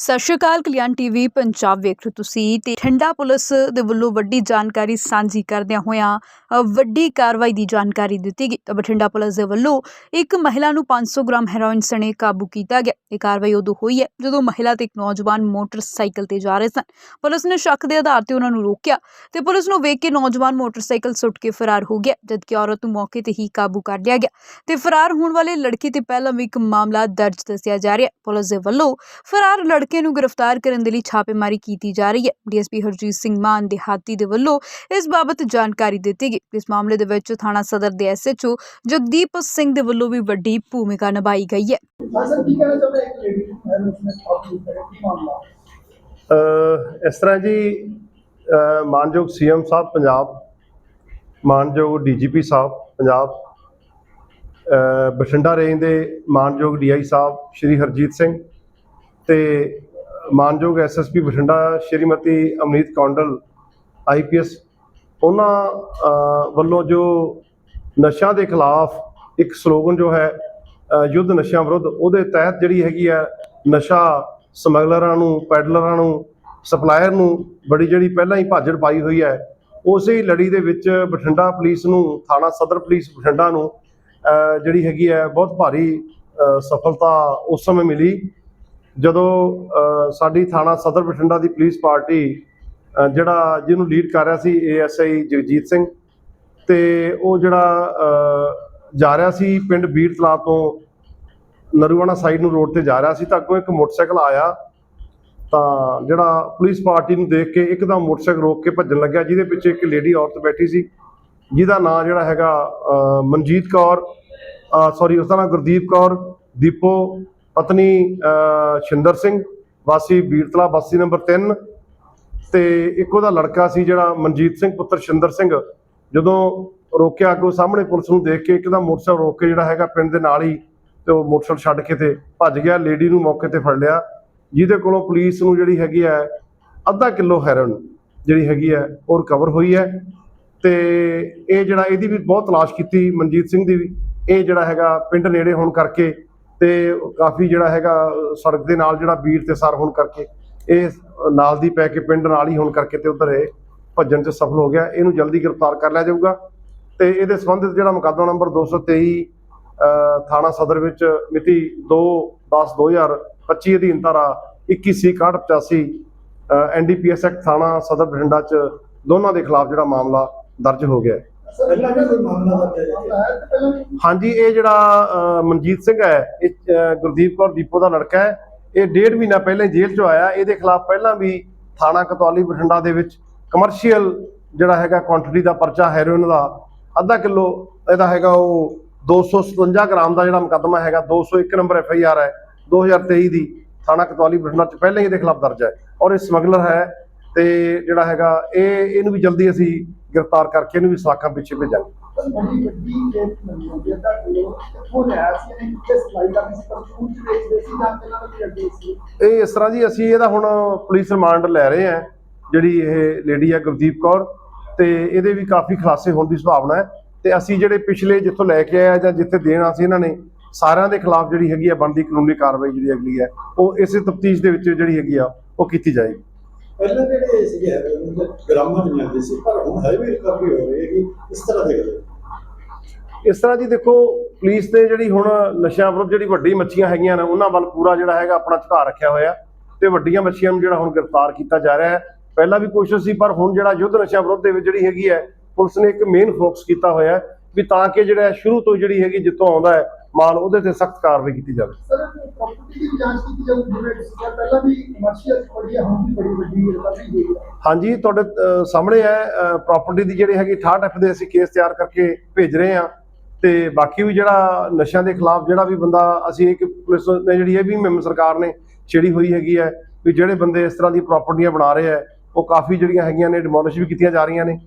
ਸਤਿ ਸ਼੍ਰੀ ਅਕਾਲ, ਕਲਿਆਣ ਟੀਵੀ, ਪੰਜਾਬ ਵੇਖ ਰਹੇ ਹੋ ਤੁਸੀਂ ਤੇ ਠੰਡਾ ਪੁਲਿਸ ਦੇ ਵੱਲੋਂ ਵੱਡੀ ਜਾਣਕਾਰੀ ਸਾਂਝੀ ਕਰਦਿਆਂ ਹੋਇਆਂ ਵੱਡੀ ਕਾਰਵਾਈ ਦੀ ਜਾਣਕਾਰੀ ਦਿੱਤੀ ਗਈ। ਬਠਿੰਡਾ ਪੁਲਿਸ ਦੇ ਵੱਲੋਂ ਇੱਕ ਮਹਿਲਾ ਨੂੰ 500 ਗ੍ਰਾਮ ਹੈਰੋਇਨ ਸਣੇ ਕਾਬੂ ਕੀਤਾ ਗਿਆ। ਇਹ ਕਾਰਵਾਈ ਉਦੋਂ ਹੋਈ ਹੈ ਜਦੋਂ ਮਹਿਲਾ ਤੇ ਇੱਕ ਨੌਜਵਾਨ ਮੋਟਰਸਾਈਕਲ ਤੇ ਜਾ ਰਹੇ ਸਨ। ਪੁਲਿਸ ਨੇ ਸ਼ੱਕ ਦੇ ਆਧਾਰ ਤੇ ਉਹਨਾਂ ਨੂੰ ਰੋਕਿਆ ਤੇ ਪੁਲਿਸ ਨੂੰ ਵੇਖ ਕੇ ਨੌਜਵਾਨ ਮੋਟਰਸਾਈਕਲ ਸੁੱਟ ਕੇ ਫਰਾਰ ਹੋ ਗਿਆ, ਜਦਕਿ ਔਰਤ ਨੂੰ ਮੌਕੇ ਤੇ ਹੀ ਕਾਬੂ ਕਰ ਲਿਆ ਗਿਆ। ਤੇ ਫਰਾਰ ਹੋਣ ਵਾਲੇ ਲੜਕੀ ਤੇ ਪਹਿਲਾਂ ਵੀ ਇੱਕ ਮਾਮਲਾ ਦਰਜ ਦੱਸਿਆ ਜਾ ਰਿਹਾ। ਪੁਲਿਸ ਦੇ ਵੱਲੋਂ ਫਰਾਰ ਲੜਕੇ ਨੂੰ ਗ੍ਰਿਫਤਾਰ ਕਰਨ ਦੇ ਲਈ ਛਾਪੇਮਾਰੀ ਕੀਤੀ ਜਾ ਰਹੀ ਹੈ। ਡੀਐਸਪੀ ਹਰਜੀਤ ਸਿੰਘ ਮਾਨ ਦੇ ਹਾਤੀ ਦੇ ਵੱਲੋਂ ਇਸ ਬਾਬਤ ਜਾਣਕਾਰੀ ਦਿੱਤੀ ਗਈ। ਇਸ ਮਾਮਲੇ ਦੇ ਵਿੱਚ ਥਾਣਾ ਸਦਰ ਦੇ ਐਸਐਚਓ ਜਗਦੀਪ ਸਿੰਘ ਦੇ ਵੱਲੋਂ ਵੀ ਵੱਡੀ ਭੂਮਿਕਾ ਨਿਭਾਈ ਗਈ ਹੈ। ਇਸ ਤਰ੍ਹਾਂ ਜੀ ਮਾਨਯੋਗ ਸੀਐਮ ਸਾਹਿਬ ਪੰਜਾਬ ਮਾਨਯੋਗ ਡੀਜੀਪੀ ਸਾਹਿਬ ਪੰਜਾਬ ਅ, ਬਠਿੰਡਾ ਰੇਂਜ ਦੇ ਮਾਨਯੋਗ ਡੀਆਈ ਸਾਹਿਬ ਸ਼੍ਰੀ ਹਰਜੀਤ ਸਿੰਘ ਤੇ ਮਾਨਯੋਗ ਐਸਐਸਪੀ ਬਠਿੰਡਾ, ਸ਼੍ਰੀਮਤੀ ਅਮਨੀਤ ਕੌਂਡਲ ਆਈਪੀਐਸ ਉਹਨਾਂ ਵੱਲੋਂ ਜੋ ਨਸ਼ਿਆਂ ਦੇ ਖਿਲਾਫ ਇੱਕ ਸਲੋਗਨ ਜੋ ਹੈ ਯੁੱਧ ਨਸ਼ਿਆਂ ਵਿਰੁੱਧ, ਉਹਦੇ ਤਹਿਤ ਜਿਹੜੀ ਹੈਗੀ ਹੈ ਨਸ਼ਾ ਸਮਗਲਰਾਂ ਨੂੰ, ਪੈਡਲਰਾਂ ਨੂੰ, ਸਪਲਾਇਰ ਨੂੰ ਬੜੀ ਜਿਹੜੀ ਪਹਿਲਾਂ ਹੀ ਭਾਜੜ ਪਾਈ ਹੋਈ ਹੈ, ਉਸੇ ਲੜੀ ਦੇ ਵਿੱਚ ਬਠਿੰਡਾ ਪੁਲਿਸ ਨੂੰ, ਥਾਣਾ ਸਦਰ ਪੁਲਿਸ ਬਠਿੰਡਾ ਨੂੰ ਜਿਹੜੀ ਹੈਗੀ ਹੈ, ਬਹੁਤ ਭਾਰੀ ਸਫਲਤਾ ਉਸ ਸਮੇਂ ਮਿਲੀ। ਜਦੋਂ ਸਾਡੀ ਥਾਣਾ ਸਦਰ ਬਠਿੰਡਾ ਦੀ ਪੁਲਿਸ ਪਾਰਟੀ ਜਿਹੜਾ ਜਿਹਨੂੰ ਲੀਡ ਕਰ ਰਿਹਾ ਸੀ ਏਐਸਆਈ ਜਗਜੀਤ ਸਿੰਘ ਤੇ ਉਹ ਜਿਹੜਾ ਜਾ ਰਿਹਾ ਸੀ ਪਿੰਡ ਬੀੜ ਤਲਾ ਤੋਂ ਨਰੂਆਣਾ ਸਾਈਡ ਨੂੰ ਰੋਡ ਤੇ ਜਾ ਰਿਹਾ ਸੀ ਤਾਂ ਅੱਗੋਂ ਇੱਕ ਮੋਟਰਸਾਈਕਲ ਆਇਆ ਤਾਂ ਜਿਹੜਾ ਪੁਲਿਸ ਪਾਰਟੀ ਨੂੰ ਦੇਖ ਕੇ ਇੱਕਦਮ ਮੋਟਰਸਾਈਕਲ ਰੋਕ ਕੇ ਭੱਜਣ ਲੱਗਿਆ, ਜਿਹਦੇ ਪਿੱਛੇ ਇੱਕ ਲੇਡੀ ਔਰਤ ਬੈਠੀ ਸੀ, ਜਿਹਦਾ ਨਾਂ ਜਿਹੜਾ ਹੈਗਾ ਮਨਜੀਤ ਕੌਰ ਸੌਰੀ ਉਸਦਾ ਨਾਮ ਗੁਰਦੀਪ ਕੌਰ, ਦੀਪੋ ਪਤਨੀ ਅ, ਸ਼ਿੰਦਰ ਸਿੰਘ ਵਾਸੀ ਬੀਰਤਲਾ ਵਾਸੀ ਨੰਬਰ 3 ਤੇ ਇੱਕ ਉਹਦਾ ਲੜਕਾ ਸੀ ਜਿਹੜਾ ਮਨਜੀਤ ਸਿੰਘ ਪੁੱਤਰ ਸ਼ਿੰਦਰ ਸਿੰਘ। ਜਦੋਂ ਰੋਕਿਆ ਅੱਗੋਂ ਸਾਹਮਣੇ ਪੁਲਿਸ ਨੂੰ ਦੇਖ ਕੇ ਇੱਕ ਇੱਕਦਮ ਮੋਟਰਸਾਈਕਲ ਰੋਕ ਕੇ ਜਿਹੜਾ ਹੈਗਾ ਪਿੰਡ ਦੇ ਨਾਲ ਹੀ ਤੇ ਉਹ ਮੋਟਰਸਾਈਕਲ ਛੱਡ ਕੇ ਤੇ ਭੱਜ ਗਿਆ ਲੇਡੀ ਨੂੰ ਮੌਕੇ ਤੇ ਫੜ ਲਿਆ। ਜਿਹਦੇ ਕੋਲੋਂ ਪੁਲਿਸ ਨੂੰ ਜਿਹੜੀ ਹੈਗੀ ਹੈ ਅੱਧਾ ਕਿਲੋ ਹੈਰੋਇਨ ਜਿਹੜੀ ਹੈਗੀ ਹੈ ਉਹ ਰਿਕਵਰ ਹੋਈ ਹੈ। ਤੇ ਇਹ ਜਿਹੜਾ ਇਹਦੀ ਵੀ ਬਹੁਤ ਤਲਾਸ਼ ਕੀਤੀ ਮਨਜੀਤ ਸਿੰਘ ਦੀ ਵੀ। ਇਹ ਜਿਹੜਾ ਹੈਗਾ ਪਿੰਡ ਨੇੜੇ ਹੋਣ ਕਰਕੇ ਤੇ ਕਾਫੀ ਜਿਹੜਾ ਹੈਗਾ ਸੜਕ ਦੇ ਨਾਲ ਜਿਹੜਾ ਬੀੜ ਤੇ ਸਰ ਹੋਣ ਕਰਕੇ ਇਹ ਨਾਲ ਦੀ ਪੈ ਕੇ ਪਿੰਡ ਨਾਲ ਹੀ ਹੋਣ ਕਰਕੇ ਤੇ ਉਧਰ ਇਹ ਭੱਜਣ 'ਚ ਸਫਲ ਹੋ ਗਿਆ। ਇਹਨੂੰ ਜਲਦੀ ਗ੍ਰਿਫਤਾਰ ਕਰ ਲਿਆ ਜਾਊਗਾ। ਤੇ ਇਹਦੇ ਸੰਬੰਧਿਤ ਜਿਹੜਾ ਮੁਕੱਦਮਾ ਨੰਬਰ 223 ਅ, ਥਾਣਾ ਸਦਰ ਵਿੱਚ ਮਿਤੀ 2 10 2025 ਅਧੀਨ ਧਾਰਾ 21 ਸੀ 85 ਐਨਡੀਪੀਐਸ ਐਕਟ ਥਾਣਾ ਸਦਰ ਬਠਿੰਡਾ 'ਚ ਦੋਨਾਂ ਦੇ ਖਿਲਾਫ ਜਿਹੜਾ ਮਾਮਲਾ ਦਰਜ ਹੋ ਗਿਆ ਹੈ। ਪਹਿਲਾਂ ਵੀ ਕੋਈ ਮਾਮਲਾ ਦਰਜ ਹਾਂਜੀ, ਇਹ ਜਿਹੜਾ ਮਨਜੀਤ ਸਿੰਘ ਹੈ, ਇਹ ਗੁਰਦੀਪ ਕੌਰ ਦੀਪੋ ਦਾ ਲੜਕਾ ਹੈ। ਇਹ ਡੇਢ ਮਹੀਨਾ ਪਹਿਲਾਂ ਹੀ ਜੇਲ੍ਹ ਚੋਂ ਆਇਆ। ਇਹਦੇ ਖਿਲਾਫ ਪਹਿਲਾਂ ਵੀ ਥਾਣਾ ਕਤੌਲੀ ਬਠਿੰਡਾ ਦੇ ਵਿੱਚ ਕਮਰਸ਼ੀਅਲ ਜਿਹੜਾ ਹੈਗਾ ਕੁਆਂਟੀਟੀ ਦਾ ਪਰਚਾ ਹੈਰੋਇਨ ਦਾ ਅੱਧਾ ਕਿਲੋ, ਇਹਦਾ ਹੈਗਾ ਉਹ 257 ਗ੍ਰਾਮ ਦਾ ਜਿਹੜਾ ਮੁਕੱਦਮਾ ਹੈਗਾ 201 ਨੰਬਰ ਐਫ ਆਈ ਆਰ ਹੈ 2023 ਦੀ ਥਾਣਾ ਕਤੌਲੀ ਬਠਿੰਡਾ ਚ ਪਹਿਲਾਂ ਹੀ ਇਹਦੇ ਖਿਲਾਫ ਦਰਜ ਹੈ। ਔਰ ਇਹ ਸਮਗਲਰ ਹੈ ਤੇ ਜਿਹੜਾ ਹੈਗਾ, ਇਹ, ਇਹਨੂੰ ਵੀ ਜਲਦੀ ਅਸੀਂ ਗ੍ਰਿਫਤਾਰ ਕਰਕੇ ਇਹਨੂੰ ਵੀ ਸਲਾਖਾਂ ਪਿੱਛੇ ਭੇਜਾਂਗੇ। ਇਹ ਇਸ ਤਰ੍ਹਾਂ ਜੀ ਅਸੀਂ ਇਹਦਾ ਹੁਣ ਪੁਲਿਸ ਰਿਮਾਂਡ ਲੈ ਰਹੇ ਹਾਂ, ਜਿਹੜੀ ਇਹ ਲੇਡੀ ਹੈ ਗੁਰਦੀਪ ਕੌਰ, ਤੇ ਇਹਦੇ ਵੀ ਕਾਫੀ ਖੁਲਾਸੇ ਹੋਣ ਦੀ ਸੰਭਾਵਨਾ ਹੈ। ਤੇ ਅਸੀਂ ਜਿਹੜੇ ਪਿਛਲੇ ਜਿੱਥੋਂ ਲੈ ਕੇ ਆਏ ਆ ਜਾਂ ਜਿੱਥੇ ਦੇਣਾ ਸੀ ਇਹਨਾਂ ਨੇ, ਸਾਰਿਆਂ ਦੇ ਖਿਲਾਫ ਜਿਹੜੀ ਹੈਗੀ ਆ ਬਣਦੀ ਕਾਨੂੰਨੀ ਕਾਰਵਾਈ ਜਿਹੜੀ ਅਗਲੀ ਹੈ, ਉਹ ਇਸੇ ਤਫਤੀਸ਼ ਦੇ ਵਿੱਚ ਜਿਹੜੀ ਹੈਗੀ ਆ, ਉਹ ਕੀਤੀ ਜਾਏਗੀ। ਪਹਿਲਾਂ ਜਿਹੜੇ ਸੀਗੇ ਹੈਗੇ ਗ੍ਰਾਮਾਂ ਚ ਮਿਲਦੇ ਸੀ, ਪਰ ਹੁਣ ਹੈ ਰਿਕਵਰੀ ਹੋ ਰਹੀ ਹੈ ਕਿ ਇਸ ਤਰ੍ਹਾਂ ਦੇ ਗੱਲ ਇਸ ਤਰ੍ਹਾਂ ਜੀ ਦੇਖੋ ਪੁਲਿਸ ਨੇ ਜਿਹੜੀ ਹੁਣ ਨਸ਼ਿਆਂ ਵਿਰੁੱਧ ਜਿਹੜੀ ਵੱਡੀ ਮੱਛੀਆਂ ਹੈਗੀਆਂ ਨੇ, ਉਹਨਾਂ ਵੱਲ ਪੂਰਾ ਜਿਹੜਾ ਹੈਗਾ ਆਪਣਾ ਝੁਕਾਅ ਰੱਖਿਆ ਹੋਇਆ। ਤੇ ਵੱਡੀਆਂ ਮੱਛੀਆਂ ਨੂੰ ਜਿਹੜਾ ਹੁਣ ਗ੍ਰਿਫਤਾਰ ਕੀਤਾ ਜਾ ਰਿਹਾ ਹੈ। ਪਹਿਲਾਂ ਵੀ ਕੋਸ਼ਿਸ਼ ਸੀ, ਪਰ ਹੁਣ ਜਿਹੜਾ ਯੁੱਧ ਨਸ਼ਿਆਂ ਵਿਰੁੱਧ ਦੇ ਵਿੱਚ ਜਿਹੜੀ ਹੈਗੀ ਹੈ, ਪੁਲਿਸ ਨੇ ਇੱਕ ਮੇਨ ਫੋਕਸ ਕੀਤਾ ਹੋਇਆ ਵੀ ਤਾਂ ਕਿ ਜਿਹੜਾ ਸ਼ੁਰੂ ਤੋਂ ਜਿਹੜੀ ਹੈਗੀ ਜਿੱਥੋਂ ਆਉਂਦਾ ਹੈ ਮਾਲ ਉਹਦੇ ਤੇ ਸਖਤ ਕਾਰਵਾਈ ਕੀਤੀ ਜਾਵੇ। ਸਰ ਪ੍ਰਾਪਰਟੀ ਦੀ ਜਾਂਚ ਕੀਤੀ ਜਾਊ ਜਿਵੇਂ ਤੁਸੀਂ ਪਹਿਲਾਂ ਵੀ ਕਮਰਸ਼ੀਅਲ ਬੜੀ ਹੁਣ ਵੀ ਬੜੀ ਵੱਡੀ ਰਿਕਵਰੀ ਹੋਈ ਹੈ ਹਾਂਜੀ ਤੁਹਾਡੇ ਸਾਹਮਣੇ ਹੈ ਪ੍ਰਾਪਰਟੀ ਦੀ ਜਿਹੜੀ ਹੈਗੀ 68 ਐਫ ਦੇ ਅਸੀਂ ਕੇਸ ਤਿਆਰ ਕਰਕੇ ਭੇਜ ਰਹੇ ਹਾਂ। ਤੇ ਬਾਕੀ ਵੀ ਜਿਹੜਾ ਨਸ਼ਿਆਂ ਦੇ ਖਿਲਾਫ ਜਿਹੜਾ ਵੀ ਬੰਦਾ ਅਸੀਂ ਇੱਕ ਪੁਲਿਸ ਨੇ ਜਿਹੜੀ ਇਹ ਵੀ ਮੈਮ ਸਰਕਾਰ ਨੇ ਛੇੜੀ ਹੋਈ ਹੈਗੀ ਹੈ ਵੀ ਜਿਹੜੇ ਬੰਦੇ ਇਸ ਤਰ੍ਹਾਂ ਦੀ ਪ੍ਰਾਪਰਟੀਆਂ ਬਣਾ ਰਹੇ ਆ ਉਹ ਕਾਫੀ ਜਿਹੜੀਆਂ ਹੈਗੀਆਂ ਨੇ ਡਿਮੋਲਿਸ਼ ਵੀ ਕੀਤੀਆਂ ਜਾ ਰਹੀਆਂ ਨੇ।